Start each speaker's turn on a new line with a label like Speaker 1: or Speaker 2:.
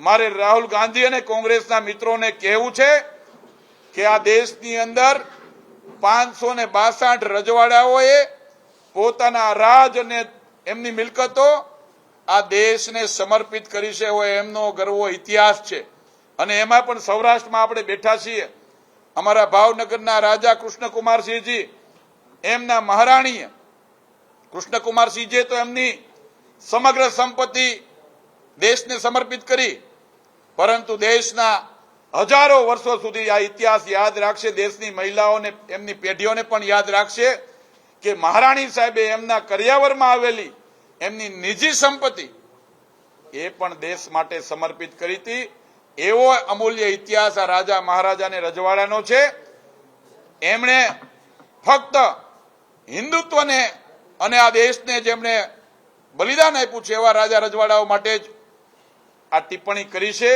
Speaker 1: મારે રાહુલ ગાંધી અને કોંગ્રેસના મિત્રોને કહેવું છે કે આ દેશની અંદર પાંચસો ને બાસઠ રજવાડાઓએ પોતાના રાજ અને એમની મિલકતો આ દેશને સમર્પિત કરી છે એવો એમનો ગર્વો ઇતિહાસ છે. અને એમાં પણ સૌરાષ્ટ્રમાં આપણે બેઠા છીએ. અમારા ભાવનગરના રાજા કૃષ્ણકુમારસિંહજી, એમના મહારાણીએ, કૃષ્ણકુમારસિંહજીએ તો એમની સમગ્ર સંપત્તિ દેશને સમર્પિત કરી પરંતુ દેશના હજારો વર્ષો સુધી આ ઇતિહાસ યાદ રાખશે, દેશની મહિલાઓને, એમની પેઢીઓને પણ યાદ રાખશે કે મહારાણી સાહેબે એમના કરિયાવરમાં આવેલી એમની નિજી સંપત્તિ એ પણ દેશ માટે સમર્પિત કરી હતી. એવો અમૂલ્ય ઇતિહાસ આ રાજા મહારાજાને રજવાડાનો છે. એમણે ફક્ત હિન્દુત્વને અને આ દેશને જેમણે બલિદાન આપ્યું છે એવા રાજા રજવાડાઓ માટે જ આ ટિપ્પણી કરી છે.